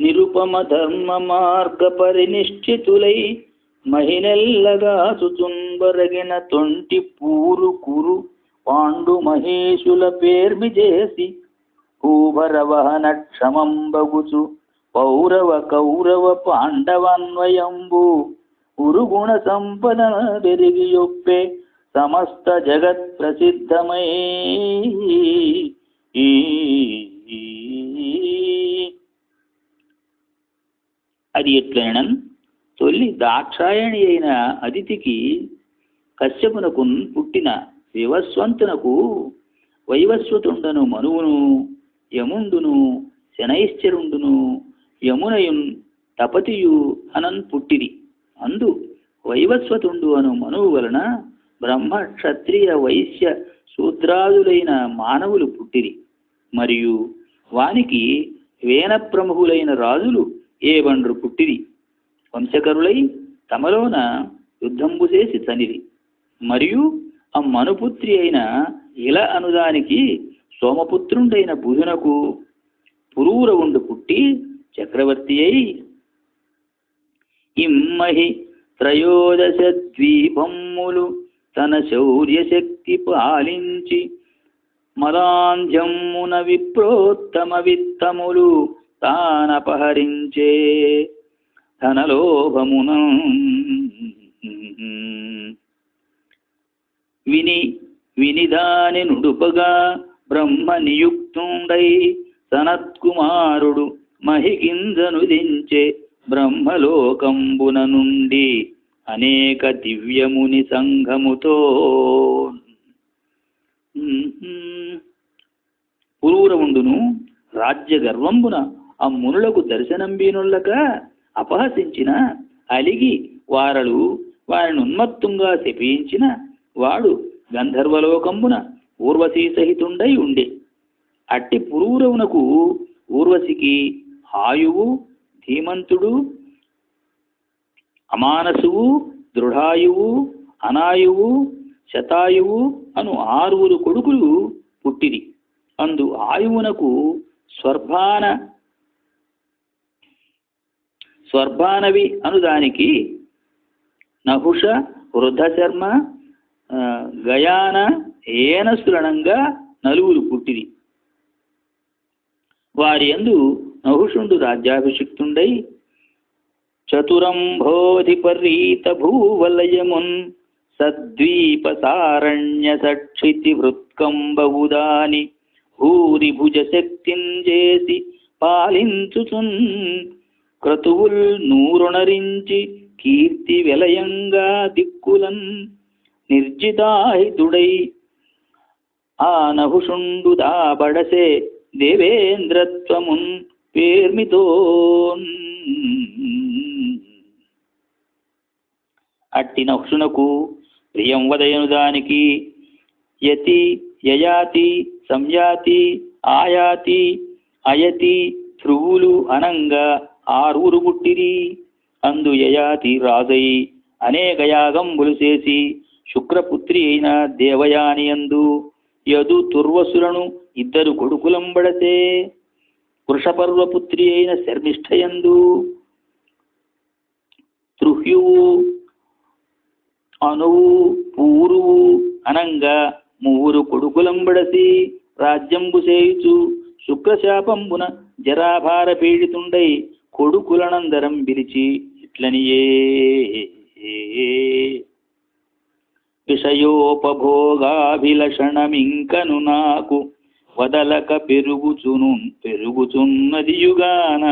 నిరుపమ ధర్మ మార్గ పరినిశ్చితులై మహినెల్లగా సుచుంబరగిన తొంటి పూరు కురు పాండు మహేశుల పేర్మి చేసి భూభరవహన క్షమంబగుచు పౌరవ కౌరవ పాండవాన్వయంబు ఉరుగుణ సంపద పెరిగి యొప్పే సమస్త జగత్ ప్రసిద్ధమై ఈ అది ఎట్లనన్? తొలి దాక్షాయణి అయిన అతిథికి కశ్యపునకు పుట్టిన వివస్వంతునకు వైవస్వతుండను మనువును యముండును శనైశ్చరుండును యమునయున్ తపతియు అనన్ పుట్టిరి. అందు వైవస్వతుండు అను మనువు వలన బ్రహ్మ క్షత్రియ వైశ్య శూద్రాదులైన మానవులు పుట్టిరి. మరియు వానికి వేన ప్రముఖులైన రాజులు ఏ బండ్రు పుట్టిరి? వంశకరులై తమలోన యుద్ధంబు చేసి చనిరి. మరియు ఆ మనుపుత్రి అయిన ఇల అనుదానికి సోమపుత్రుండైన బుధునకు పురూరవుండు పుట్టి చక్రవర్తి అయి ఇమ్మహి త్రయోదశ ద్వీపమ్ములు తన శౌర్యశక్తి పాలించి మదాంధ్యమున విప్రోత్తమ విత్తములు తానపహరించే ధనలోభమున. విని వినిదాని నుడుపగా బ్రహ్మ నియుక్తుండై సనత్కుమారుడు మహికిందను దించే బ్రహ్మలోకంబున నుండి అనేక దివ్యముని సంఘముతో. పురూరవుండును రాజ్య గర్వంబున ఆ మునులకు దర్శనంబీనుల్లక అపహసించిన అలిగి వారలు వారిని ఉన్మత్తుంగా శపించిన వాడు గంధర్వలోకంబున ఊర్వశీ సహితుండై ఉండే. అట్టి పురూరవునకు ఊర్వశికి ఆయువు ధీమంతుడు అమానసువు దృఢాయువు అనాయువు శతాయువు అను ఆరుగురు కొడుకులు పుట్టిరి. అందు ఆయువునకు స్వర్భాన స్వర్భానవి అనుదానికి నహుష వృద్ధశర్మ ఆ, గయాన ఏనసులనంగా నలుగురు పుట్టిరి. వారి యందు నహుషుండు రాజ్యాభిషిక్తుండై చతురంభోధిపరీత భూవలయమున్ సద్వీప సారణ్య సక్షితి వృత్కంబవుదాని భూరిభుజ శక్తిం చేసి పాలించుచున్ క్రతువుల్ నూరుణరించి కీర్తి విలయంగా దిక్కులన్ నిర్జితాహితుడై ఆ నహుషుండు దాబడసే దేవేంద్రత్వమున్ పేర్మితో అట్టి నహుషునకు ప్రియం వదయను దానికి యతి యయాతి సంయాతి ఆయాతి అయతి ధ్రువులు అనంగా. ఆరూరు పుట్టిరి అందు యయాతి రాజై. అనేక యాగంబులు చేసి శుక్రపుత్రి అయిన దేవయాని అందు యదు తుర్వసులను ఇద్దరు కొడుకులంబడతే. వృషపర్వపుత్రి అయిన శర్మిష్ఠయందు తృహ్యువు అనువు పూరువు అనంగా మూవురు కొడుకులంబడసి రాజ్యంబు చేయుచు శుక్రశాపంబున జరాభార పీడితుండై కొడుకులనందరం విరిచి ఇట్లనియే. విషయోపభోగాభిలషణమింకను నాకు వదలక పెరుగుచును పెరుగుచున్నదియుగాన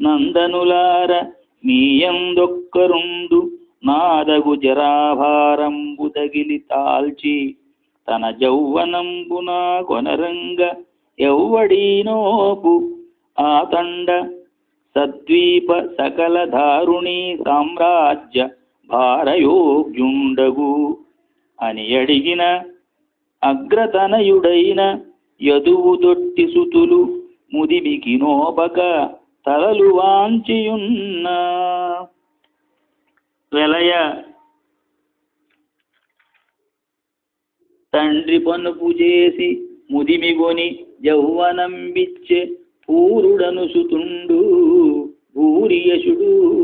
నందనులార మీయందొక్కరుండు నాదగు జరాభారంబు తగిలి తాల్చి తన జౌవనంబున కొనరంగ ఎవ్వడీనోపు. ఆతండ సద్వీప సకల దారుణి సామ్రాజ్య భారయోగ్యుండగు. అని అడిగిన అగ్రతనయుడైన యదువు దొట్టి సుతులు ముదిమికి నోపక తలలు వాంచియున్న వెలయ తండ్రి పనుపు చేసి ముదిమిగొని యౌవనం బిచ్చే పూరుడను సుతుండు భూరియశుడు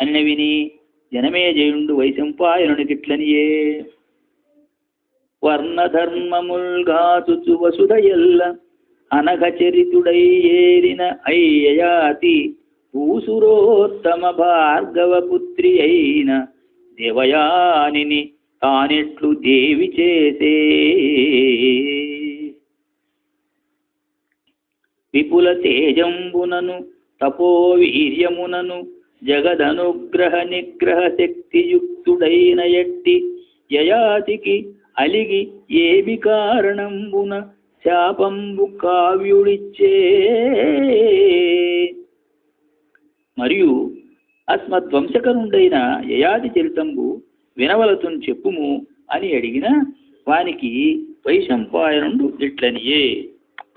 అన్న విని జనమేజయుండు వైశంపాయనుని తిట్లనియే. వర్ణధర్మముల్గాచుచు వసుధయల్ల అనఘచరితుడై ఏరిన అయ్యయాతి భూసురోత్తమ భార్గవపుత్రి అయిన దేవయానిని తానెట్లు దేవి చేసే. విపుల తేజంబునను తపోవీర్యమునను జగదనుగ్రహ నిగ్రహ శక్తియుక్తుడైన ఎట్టి యయాతికి అలిగి ఏమి కారణంబున శాపంబు కావ్యుడిచ్చే. మరియు అస్మద్వంశకరుండైన యయాతి చరితంబు వినవలతుని చెప్పుము అని అడిగిన వానికి వైశంపాయనుడు ఇట్లనియే.